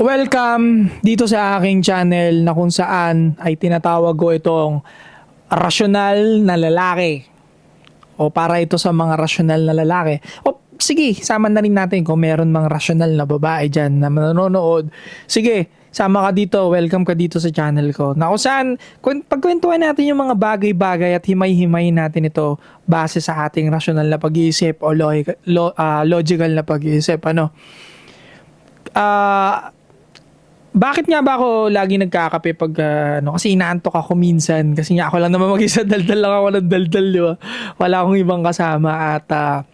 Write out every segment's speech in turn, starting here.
Welcome dito sa aking channel na kung saan ay tinatawag ko itong rasyonal na lalaki. O para ito sa mga rasyonal na lalaki. O sige, sama na rin natin kung meron mga rasyonal na babae dyan na manonood. Sige, sama ka dito, welcome ka dito sa channel ko. Na kung saan, pagkwentuhan natin yung mga bagay-bagay at himay-himay natin ito base sa ating rasyonal na pag-iisip o logic, lo, ah, logical na pag-iisip. Ano? Ah, bakit nga ba ako lagi nagkakape pag ah, ano kasi inaantok ako minsan kasi nga ako lang naman mag-isa daldal lang ako ng daldal di ba? Wala akong ibang kasama at ah,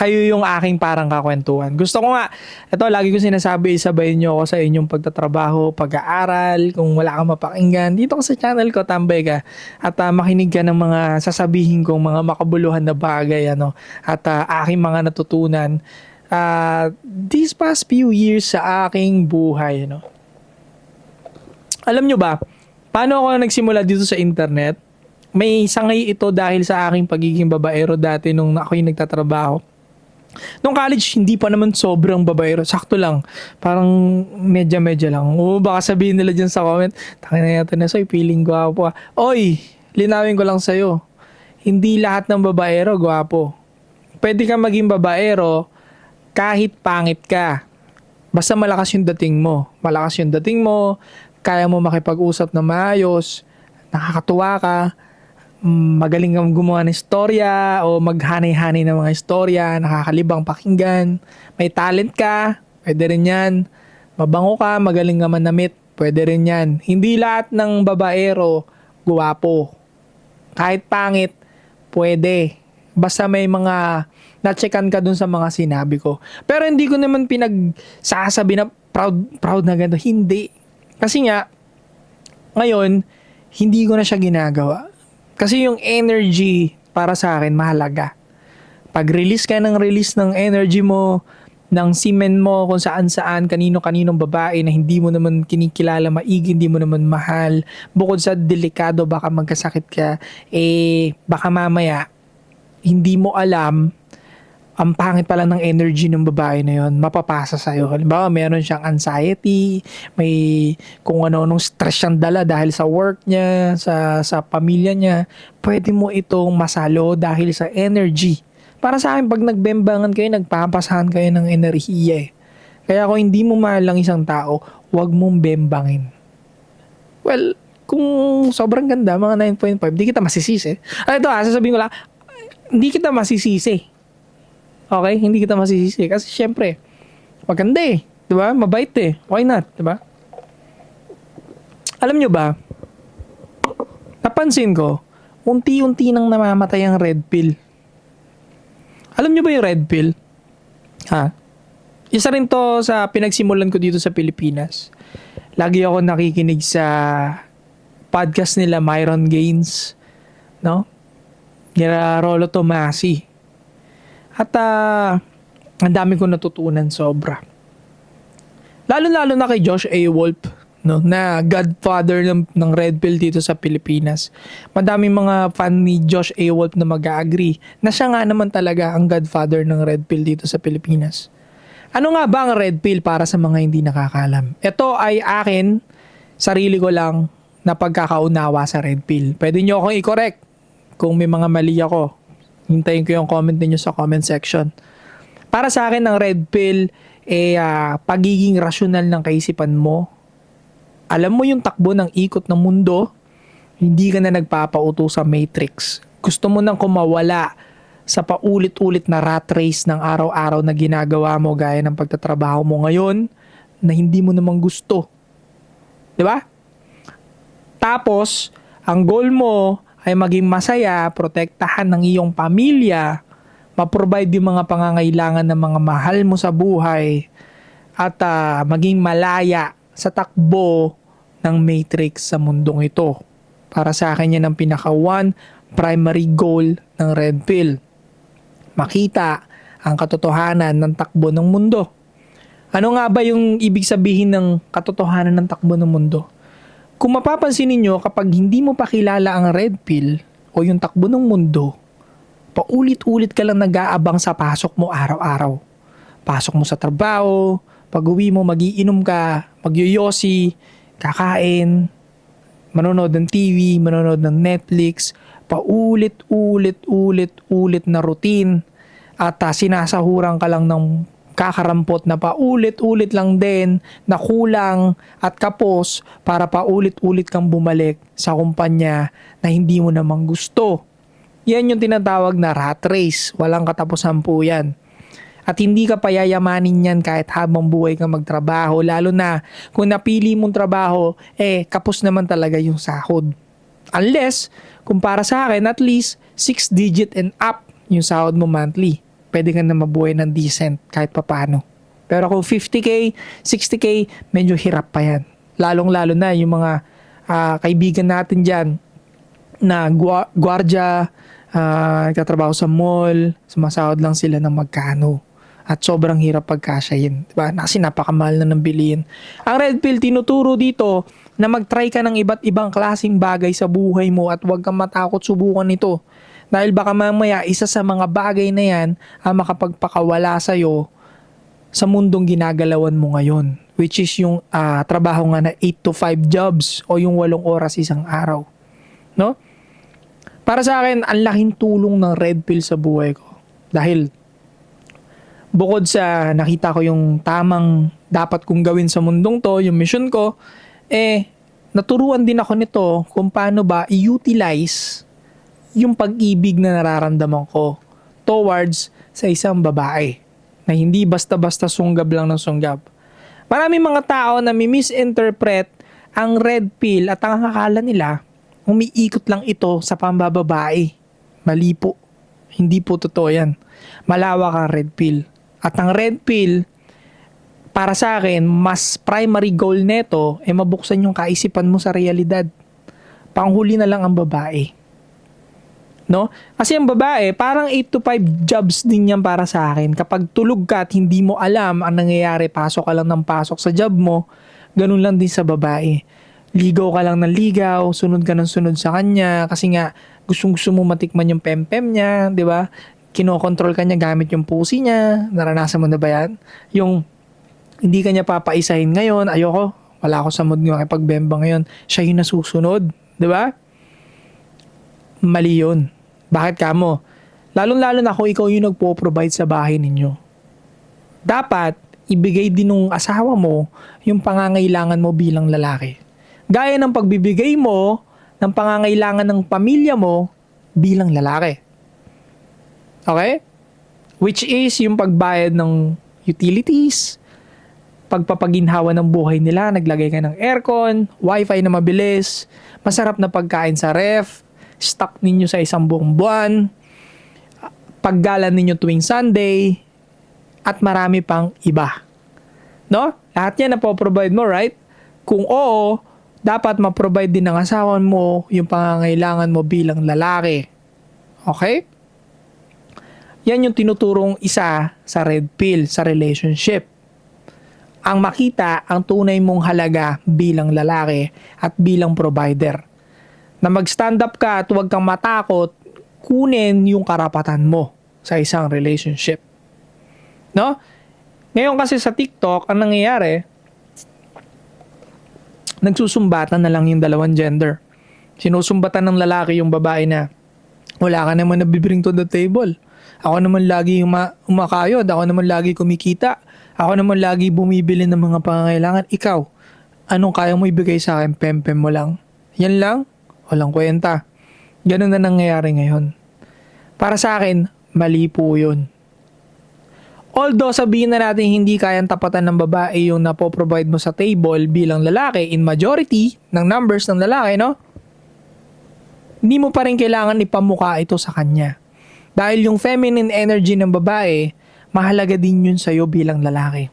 kayo yung aking parang kakwentuhan. Gusto ko nga, ito lagi ko sinasabi, isabayin nyo ako sa inyong pagtatrabaho, pag-aaral, kung wala kang mapakinggan, dito ko sa channel ko, tambay ka. At ah, makinig ka ng mga sasabihin kong mga makabuluhan na bagay, ano, at ah, aking mga natutunan uh, these past few years sa aking buhay, no? Alam nyo ba, paano ako nagsimula dito sa internet? May sangay ito dahil sa aking pagiging babaero dati nung ako'y nagtatrabaho. Nung college, hindi pa naman sobrang babaero. Sakto lang. Parang medya-medya lang. Oo, baka sabihin nila dyan sa comment, takin na yata na sa'yo, feeling gwapo ah. Oy, linawin ko lang sa'yo. Hindi lahat ng babaero gwapo. Pwede ka maging babaero kahit pangit ka. Basta malakas yung dating mo. Malakas yung dating mo, kaya mo makipag-usap na maayos, nakakatuwa ka, magaling kang gumawa ng istorya o maghanay-hanay ng mga istorya, nakakalibang pakinggan, may talent ka, pwede rin yan. Mabango ka, magaling ka manamit, pwede rin yan. Hindi lahat ng babaero guwapo. Kahit pangit, pwede. Basta may mga na-checkan ka dun sa mga sinabi ko. Pero hindi ko naman pinagsasabi na proud, proud na gano'n. Hindi. Kasi nga, ngayon, hindi ko na siya ginagawa. Kasi yung energy para sa akin mahalaga. Pag-release ka ng release ng energy mo, ng semen mo kung saan saan, kanino-kaninong babae na hindi mo naman kinikilala maigi, hindi mo naman mahal. Bukod sa delikado, baka magkasakit ka, eh, baka mamaya, hindi mo alam ang pangit pala ng energy ng babae na yon mapapasa sa iyo. Halimbawa, meron siyang anxiety, may kung ano nung stress siyang dala dahil sa work niya, sa sa pamilya niya, pwede mo itong masalo dahil sa energy. Para sa akin, pag nagbembangan kayo, nagpapasahan kayo ng enerhiya eh. Kaya kung hindi mo mahal lang isang tao, huwag mong bembangin. Well, kung sobrang ganda, mga 9.5, di kita masisisi. Ah, ito ah, sasabihin ko lang, hindi kita masisisi Okay? Hindi kita masisisi. Kasi syempre, maganda eh. Di ba? Mabait eh. Why not? Di ba? Alam nyo ba, napansin ko, unti-unti nang namamatay ang red pill. Alam nyo ba yung red pill? Ha? Isa rin to sa pinagsimulan ko dito sa Pilipinas. Lagi ako nakikinig sa podcast nila Myron Gaines. No? Nila Rolo Tomasi. At uh, ang dami kong natutunan sobra. Lalo-lalo na kay Josh A. Wolf, no, na godfather ng, ng Red Pill dito sa Pilipinas. Madaming mga fan ni Josh A. Wolf na mag-agree na siya nga naman talaga ang godfather ng Red Pill dito sa Pilipinas. Ano nga ba ang Red Pill para sa mga hindi nakakalam? Ito ay akin, sarili ko lang na pagkakaunawa sa Red Pill. Pwede nyo akong i-correct kung may mga mali ako Hintayin ko yung comment niyo sa comment section. Para sa akin, ang red pill, eh, uh, pagiging rasyonal ng kaisipan mo. Alam mo yung takbo ng ikot ng mundo, hindi ka na nagpapauto sa matrix. Gusto mo nang kumawala sa paulit-ulit na rat race ng araw-araw na ginagawa mo gaya ng pagtatrabaho mo ngayon na hindi mo namang gusto. 'Di ba? Tapos, ang goal mo ay maging masaya, protektahan ng iyong pamilya, ma-provide yung mga pangangailangan ng mga mahal mo sa buhay, at uh, maging malaya sa takbo ng matrix sa mundong ito. Para sa akin yan ang pinaka one primary goal ng Red Pill. Makita ang katotohanan ng takbo ng mundo. Ano nga ba yung ibig sabihin ng katotohanan ng takbo ng mundo? Kung mapapansin ninyo, kapag hindi mo pa kilala ang red pill o yung takbo ng mundo, Paulit-ulit ka lang nag-aabang sa pasok mo araw-araw. Pasok mo sa trabaho, pag uwi mo magiinom ka, magyoyosi, kakain, manonood ng TV, manonood ng Netflix, paulit-ulit-ulit-ulit na routine at ah, sinasahuran ka lang ng kakarampot na paulit-ulit lang din na kulang at kapos para paulit-ulit kang bumalik sa kumpanya na hindi mo namang gusto. Yan yung tinatawag na rat race. Walang katapusan po yan. At hindi ka payayamanin yan kahit habang buhay ka magtrabaho. Lalo na kung napili mong trabaho, eh kapos naman talaga yung sahod. Unless, kung para sa akin, at least 6 digit and up yung sahod mo monthly. Pwede ka na mabuhay ng decent kahit papano. Pero kung 50k, 60k, medyo hirap pa yan. Lalong-lalo na yung mga ah, kaibigan natin dyan na gwa- gwardya, ah, nagtatrabaho sa mall, sumasahod lang sila ng magkano. At sobrang hirap pagkasyahin. Diba? Kasi napakamahal na ng bilihin. Ang red pill tinuturo dito na mag-try ka ng iba't ibang klaseng bagay sa buhay mo at huwag kang matakot subukan ito. Dahil baka mamaya isa sa mga bagay na yan ang makapagpakawala sa'yo sa mundong ginagalawan mo ngayon. Which is yung ah, trabaho nga na 8 to 5 jobs o yung 8 oras isang araw. No? Para sa akin, ang laking tulong ng red pill sa buhay ko. Dahil bukod sa nakita ko yung tamang dapat kong gawin sa mundong to, yung mission ko, eh, naturuan din ako nito kung paano ba i-utilize yung pag-ibig na nararamdaman ko towards sa isang babae na hindi basta-basta sunggab lang ng sunggab. Maraming mga tao na misinterpret ang red pill at ang akala nila umiikot lang ito sa pambababae. Mali po. Hindi po totoo yan. Malawak ang red pill. At ang red pill, para sa akin, mas primary goal neto ay mabuksan yung kaisipan mo sa realidad. Panghuli na lang ang babae. No? Kasi ang babae, parang 8 to 5 jobs din yan para sa akin. Kapag tulog ka at hindi mo alam ang nangyayari, pasok ka lang ng pasok sa job mo, ganun lang din sa babae. Ligaw ka lang ng ligaw, sunod ka ng sunod sa kanya, kasi nga gustong gusto mo matikman yung pempem niya, di ba? Kinokontrol ka niya gamit yung pusi niya. Naranasan mo na ba yan? Yung hindi ka niya papaisahin ngayon, ayoko, wala ako sa mood ng pagbemba ngayon, siya yung nasusunod, di ba? Mali yun. Bakit ka mo? Lalong-lalo na kung ikaw yung nagpo-provide sa bahay ninyo. Dapat, ibigay din ng asawa mo yung pangangailangan mo bilang lalaki. Gaya ng pagbibigay mo ng pangangailangan ng pamilya mo bilang lalaki. Okay? Which is yung pagbayad ng utilities, pagpapaginhawa ng buhay nila, naglagay ka ng aircon, wifi na mabilis, masarap na pagkain sa ref, stock ninyo sa isang buong buwan, paggalan ninyo tuwing Sunday, at marami pang iba. No? Lahat yan na provide mo, right? Kung oo, dapat ma-provide din ng asawa mo yung pangangailangan mo bilang lalaki. Okay? Yan yung tinuturong isa sa red pill sa relationship. Ang makita ang tunay mong halaga bilang lalaki at bilang provider. Na mag-stand up ka at huwag kang matakot kunin yung karapatan mo sa isang relationship. No? Ngayon kasi sa TikTok, ang nangyayari, nagsusumbatan na lang yung dalawang gender. Sinusumbatan ng lalaki yung babae na wala ka naman nabibring to the table. Ako naman lagi uma- umakayod. Ako naman lagi kumikita. Ako naman lagi bumibili ng mga pangangailangan. Ikaw, anong kaya mo ibigay sa akin? Pempem mo lang. Yan lang? Walang kwenta. Ganun na nangyayari ngayon. Para sa akin, mali po yun. Although sabihin na natin hindi kayang tapatan ng babae yung napoprovide mo sa table bilang lalaki in majority ng numbers ng lalaki, no? Hindi mo pa rin kailangan ipamuka ito sa kanya. Dahil yung feminine energy ng babae, mahalaga din yun sa'yo bilang lalaki.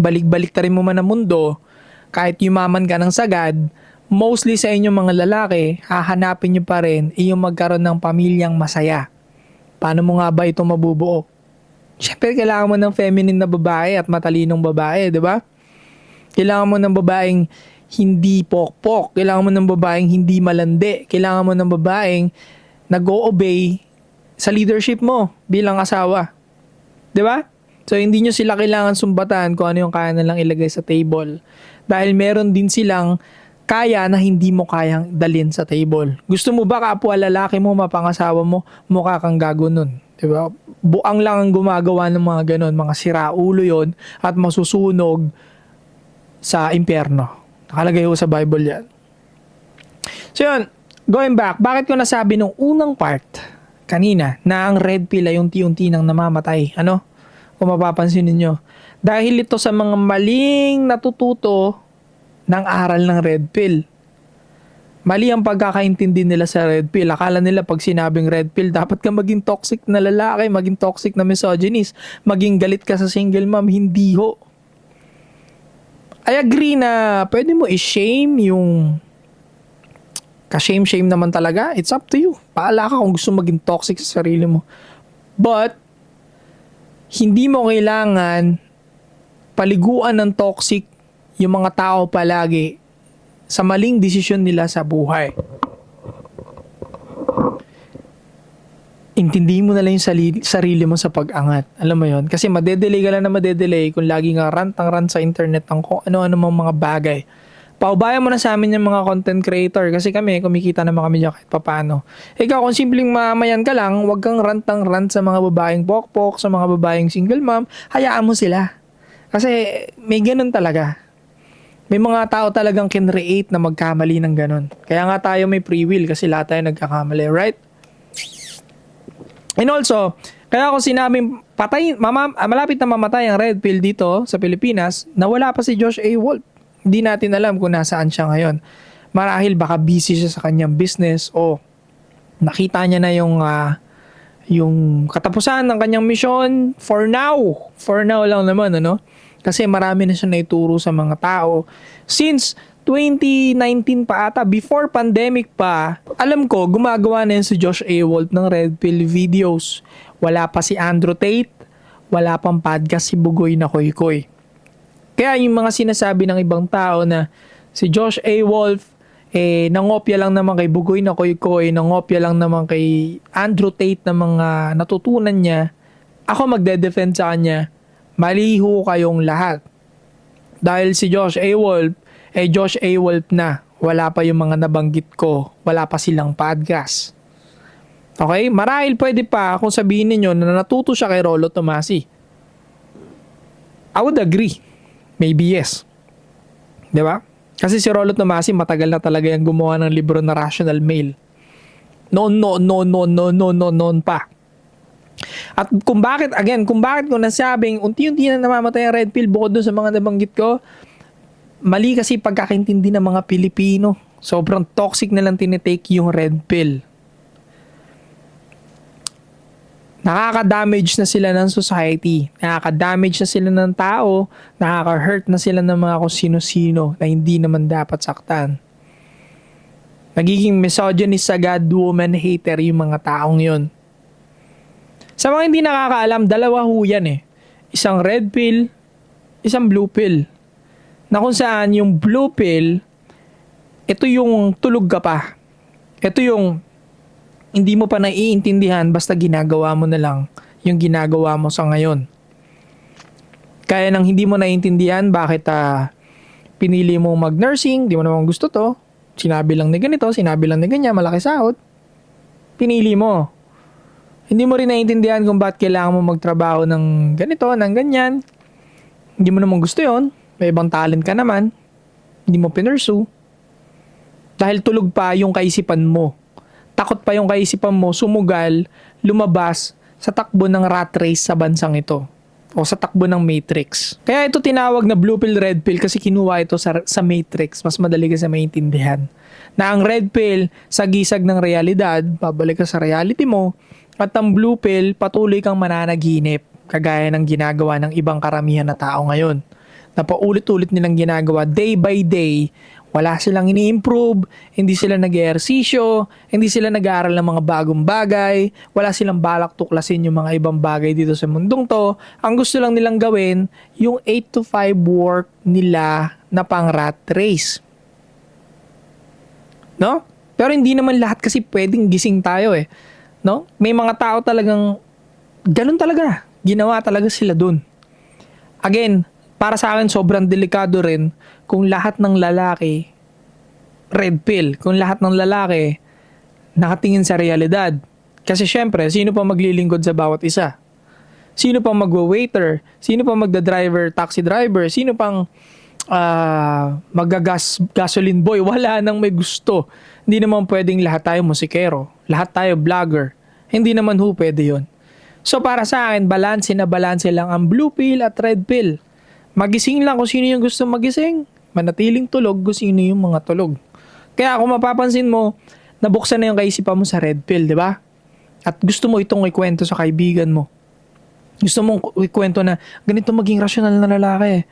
Balik-balik ta rin mo man ang mundo, kahit yumaman ka ng sagad, mostly sa inyong mga lalaki, hahanapin nyo pa rin iyong magkaroon ng pamilyang masaya. Paano mo nga ba ito mabubuo? Siyempre, kailangan mo ng feminine na babae at matalinong babae, di ba? Kailangan mo ng babaeng hindi pokpok. Kailangan mo ng babaeng hindi malandi. Kailangan mo ng babaeng nag-o-obey sa leadership mo bilang asawa. 'Di ba? So hindi nyo sila kailangan sumbatan kung ano yung kaya nilang ilagay sa table. Dahil meron din silang kaya na hindi mo kayang dalin sa table. Gusto mo ba kapwa lalaki mo, mapangasawa mo, mukha kang gago nun? Diba? Buang lang ang gumagawa ng mga ganon, mga siraulo yon at masusunog sa impyerno. Nakalagay ho sa Bible yan. So yun, going back, bakit ko nasabi nung unang part kanina na ang red pill ay unti-unti nang namamatay? Ano? Kung mapapansin ninyo. Dahil ito sa mga maling natututo ng aral ng red pill. Mali ang pagkakaintindi nila sa red pill. Akala nila pag sinabing red pill, dapat ka maging toxic na lalaki, maging toxic na misogynist, maging galit ka sa single mom. Hindi ho. I agree na pwede mo i-shame yung ka-shame-shame naman talaga. It's up to you. Paala ka kung gusto maging toxic sa sarili mo. But, hindi mo kailangan paliguan ng toxic yung mga tao palagi sa maling desisyon nila sa buhay. Intindi mo na lang yung sarili mo sa pag-angat. Alam mo yon Kasi madedelay ka lang na madedelay kung lagi nga rant ang rant sa internet ng kung ano-ano mga mga bagay. Paubayan mo na sa amin yung mga content creator kasi kami, kumikita naman kami dyan kahit papano. Ikaw, kung simpleng mamayan ka lang, wag kang rant ang rant sa mga babaeng pokpok, sa mga babaeng single mom, hayaan mo sila. Kasi may ganun talaga. May mga tao talagang kinreate na magkamali ng ganun. Kaya nga tayo may free will kasi lahat tayo nagkakamali, right? And also, kaya ako sinabing patay, mama, ah, malapit na mamatay ang red pill dito sa Pilipinas, nawala pa si Josh A. Wolf. Hindi natin alam kung nasaan siya ngayon. Marahil baka busy siya sa kanyang business o nakita niya na yung ah, yung katapusan ng kanyang mission for now. For now lang naman, ano? Kasi marami na siya naituro sa mga tao. Since 2019 pa ata, before pandemic pa, alam ko, gumagawa na yun si Josh A. Wolf ng Red Pill videos. Wala pa si Andrew Tate, wala pang podcast si Bugoy na Koy Koy. Kaya yung mga sinasabi ng ibang tao na si Josh A. Wolf, eh, nangopya lang naman kay Bugoy na Koy Koy, nangopya lang naman kay Andrew Tate na mga natutunan niya, ako magde-defend sa kanya, maliho kayong lahat. Dahil si Josh A. Wolf, eh Josh A. Wolf na. Wala pa yung mga nabanggit ko. Wala pa silang podcast. Okay? Marahil pwede pa kung sabihin ninyo na natuto siya kay Rolo Tomasi. I would agree. Maybe yes. Di ba? Kasi si Rolo Tomasi matagal na talaga yung gumawa ng libro na Rational Mail. Noon, noon, noon, noon, noon, noon, noon, noon pa. At kung bakit, again, kung bakit ko nasabing unti-unti na namamatay ang red pill bukod dun sa mga nabanggit ko, mali kasi pagkakaintindi ng mga Pilipino. Sobrang toxic na lang tinitake yung red pill. Nakaka-damage na sila ng society. Nakaka-damage na sila ng tao. Nakaka-hurt na sila ng mga kung sino-sino na hindi naman dapat saktan. Nagiging misogynist agad, woman hater yung mga taong yun. Sa mga hindi nakakaalam, dalawa ho yan eh. Isang red pill, isang blue pill. Na kung saan yung blue pill, ito yung tulog ka pa. Ito yung hindi mo pa naiintindihan basta ginagawa mo na lang yung ginagawa mo sa ngayon. Kaya nang hindi mo naiintindihan bakit ah, pinili mo mag-nursing, di mo naman gusto to, sinabi lang ni ganito, sinabi lang ni ganyan, malaki sahod, pinili mo. Hindi mo rin naiintindihan kung bakit kailangan mo magtrabaho ng ganito, ng ganyan. Hindi mo naman gusto yon may ibang talent ka naman, hindi mo pinursu. Dahil tulog pa yung kaisipan mo. Takot pa yung kaisipan mo, sumugal, lumabas sa takbo ng rat race sa bansang ito. O sa takbo ng Matrix. Kaya ito tinawag na blue pill, red pill kasi kinuha ito sa, sa Matrix. Mas madali ka sa maintindihan. Na ang red pill, sa gisag ng realidad, babalik ka sa reality mo. At ang blue pill, patuloy kang mananaginip. Kagaya ng ginagawa ng ibang karamihan na tao ngayon na paulit-ulit nilang ginagawa day by day, wala silang ini-improve, hindi sila nag-ehersisyo, hindi sila nag-aaral ng mga bagong bagay, wala silang balak tuklasin yung mga ibang bagay dito sa mundong to. Ang gusto lang nilang gawin, yung 8 to 5 work nila na pang rat race. No? Pero hindi naman lahat kasi pwedeng gising tayo eh. No? May mga tao talagang ganun talaga. Ginawa talaga sila dun. Again, para sa akin sobrang delikado rin kung lahat ng lalaki red pill. Kung lahat ng lalaki nakatingin sa realidad. Kasi syempre, sino pa maglilingkod sa bawat isa? Sino pang magwa-waiter? Sino pang magda-driver, taxi driver? Sino pang ah magagas gasoline boy? Wala nang may gusto. Hindi naman pwedeng lahat tayo musikero. Lahat tayo vlogger. Hindi naman ho pwede yun. So para sa akin, balanse na balanse lang ang blue pill at red pill. Magising lang kung sino yung gusto magising. Manatiling tulog kung sino yung mga tulog. Kaya kung mapapansin mo, nabuksan na yung kaisipan mo sa red pill, di ba? At gusto mo itong ikwento sa kaibigan mo. Gusto mong ikwento na ganito maging rasyonal na lalaki.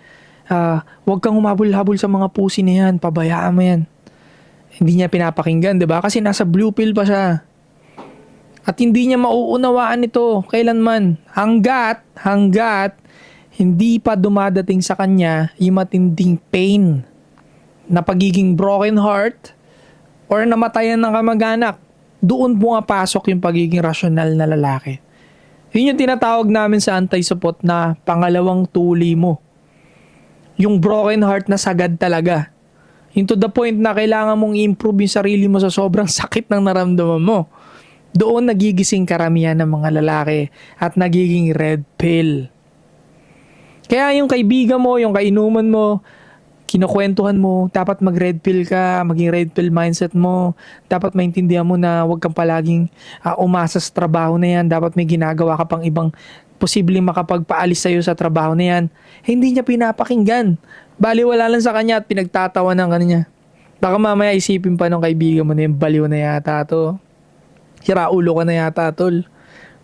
Ah, huwag kang humabol-habol sa mga pusi na yan. Pabayaan mo yan. Hindi niya pinapakinggan, di ba? Kasi nasa blue pill pa siya. At hindi niya mauunawaan ito kailanman. Hanggat, hanggat, hindi pa dumadating sa kanya yung matinding pain na pagiging broken heart or namatayan ng kamag-anak. Doon pumapasok yung pagiging rasyonal na lalaki. Yun yung tinatawag namin sa anti-support na pangalawang tuli mo. Yung broken heart na sagad talaga. Yung to the point na kailangan mong improve yung sarili mo sa sobrang sakit ng naramdaman mo. Doon nagigising karamihan ng mga lalaki at nagiging red pill. Kaya yung kaibigan mo, yung kainuman mo, kinukwentuhan mo, dapat mag-red pill ka, maging red pill mindset mo. Dapat maintindihan mo na huwag kang palaging ah, umasa sa trabaho na yan. Dapat may ginagawa ka pang ibang posibleng makapagpaalis sa'yo sa trabaho na yan. Hindi niya pinapakinggan. Baliwala lang sa kanya at pinagtatawa ng kanya. Baka mamaya isipin pa ng kaibigan mo na yung baliw na yata to. Sira ulo ka na yata tol.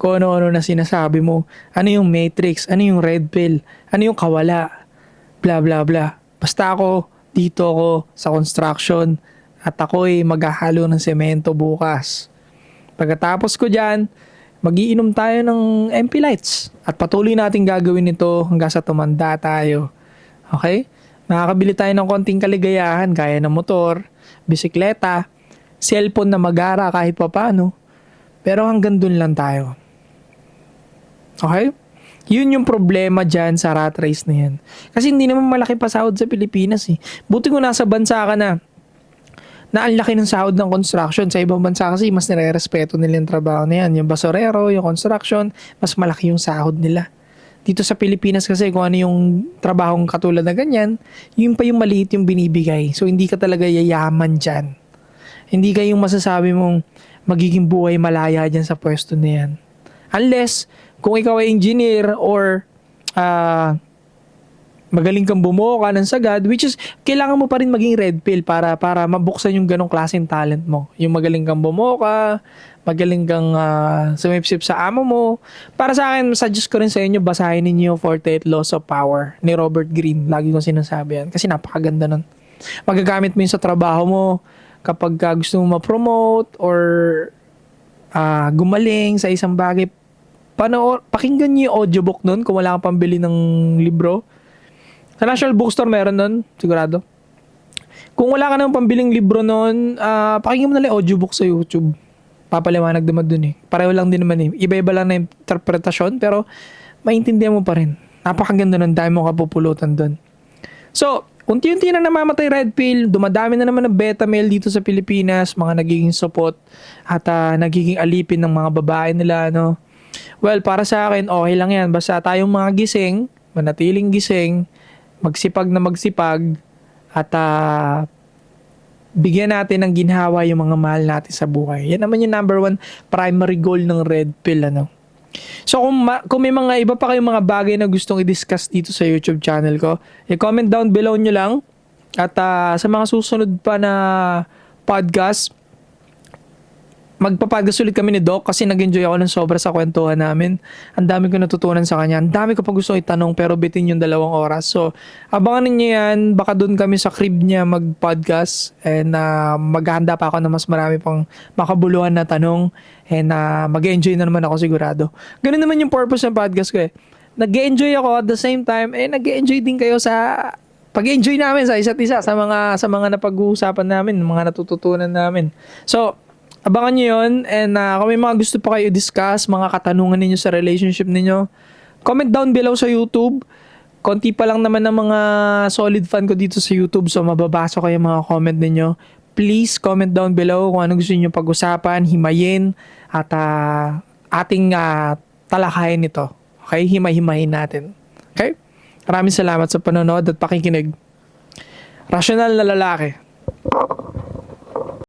Kung ano-ano na sinasabi mo. Ano yung matrix? Ano yung red pill? Ano yung kawala? Bla bla bla. Basta ako, dito ako sa construction at ako'y maghahalo ng semento bukas. Pagkatapos ko dyan, magiinom tayo ng MP Lights at patuloy natin gagawin ito hanggang sa tumanda tayo. Okay? Makakabili tayo ng konting kaligayahan gaya ng motor, bisikleta, cellphone na magara kahit papano. Pero hanggang dun lang tayo. Okay? Yun yung problema dyan sa rat race na yan. Kasi hindi naman malaki pa sahod sa Pilipinas eh. Buti kung nasa bansa ka na na ang laki ng sahod ng construction. Sa ibang bansa kasi mas nire-respeto nila yung trabaho na yan. Yung basorero, yung construction, mas malaki yung sahod nila. Dito sa Pilipinas kasi kung ano yung trabahong katulad na ganyan, yun pa yung maliit yung binibigay. So hindi ka talaga yayaman dyan. Hindi ka yung masasabi mong magiging buhay malaya dyan sa pwesto na yan. Unless, kung ikaw ay engineer or ah magaling kang bumuo ka ng sagad, which is, kailangan mo pa rin maging red pill para, para mabuksan yung ganong klaseng talent mo. Yung magaling kang bumuo ka, magaling kang uh, sumipsip sa amo mo. Para sa akin, suggest ko rin sa inyo, basahin ninyo 48 Laws of Power ni Robert Greene. Lagi kong sinasabi yan. Kasi napakaganda nun. Magagamit mo yun sa trabaho mo kapag uh, gusto mo ma-promote or uh, gumaling sa isang bagay. Pano, pakinggan niyo yung audiobook nun kung wala kang pambili ng libro. Sa National Bookstore meron nun, sigurado. Kung wala ka nang pambiling libro nun, uh, pakinggan mo na lang audiobook sa YouTube. Papaliwanag naman dun eh. Pareho lang din naman eh. Iba-iba lang na interpretasyon, pero maintindihan mo pa rin. Napakaganda nun, dahil mo kapupulutan dun. So, unti-unti na namamatay red pill, dumadami na naman ng beta male dito sa Pilipinas, mga nagiging support at uh, nagiging alipin ng mga babae nila, no? Well, para sa akin, okay lang yan. Basta tayong mga gising, manatiling gising, magsipag na magsipag, at uh, bigyan natin ng ginhawa yung mga mahal natin sa buhay. Yan naman yung number one primary goal ng red pill, ano? So kung, ma- kung may mga iba pa kayong mga bagay na gustong i-discuss dito sa YouTube channel ko, i-comment down below nyo lang. At uh, sa mga susunod pa na podcast, magpapagas ulit kami ni Doc kasi nag-enjoy ako ng sobra sa kwentuhan namin. Ang dami ko natutunan sa kanya. Ang dami ko pa gusto itanong pero bitin yung dalawang oras. So, abangan ninyo yan. Baka doon kami sa crib niya mag-podcast and uh, maghahanda pa ako na mas marami pang makabuluhan na tanong and uh, mag-enjoy na naman ako sigurado. Ganun naman yung purpose ng podcast ko eh. Nag-enjoy ako at the same time eh nag-enjoy din kayo sa pag-enjoy namin sa isa't isa sa mga sa mga napag-uusapan namin, mga natututunan namin. So, abangan nyo yun. And uh, kung may mga gusto pa kayo discuss, mga katanungan ninyo sa relationship ninyo, comment down below sa YouTube. Konti pa lang naman ng mga solid fan ko dito sa YouTube so mababasa ko yung mga comment ninyo. Please comment down below kung ano gusto niyo pag-usapan, himayin at ah, ating ah, talakayin ito. Okay? Himay-himayin natin. Okay? Maraming salamat sa panonood at pakikinig. Rational na lalaki.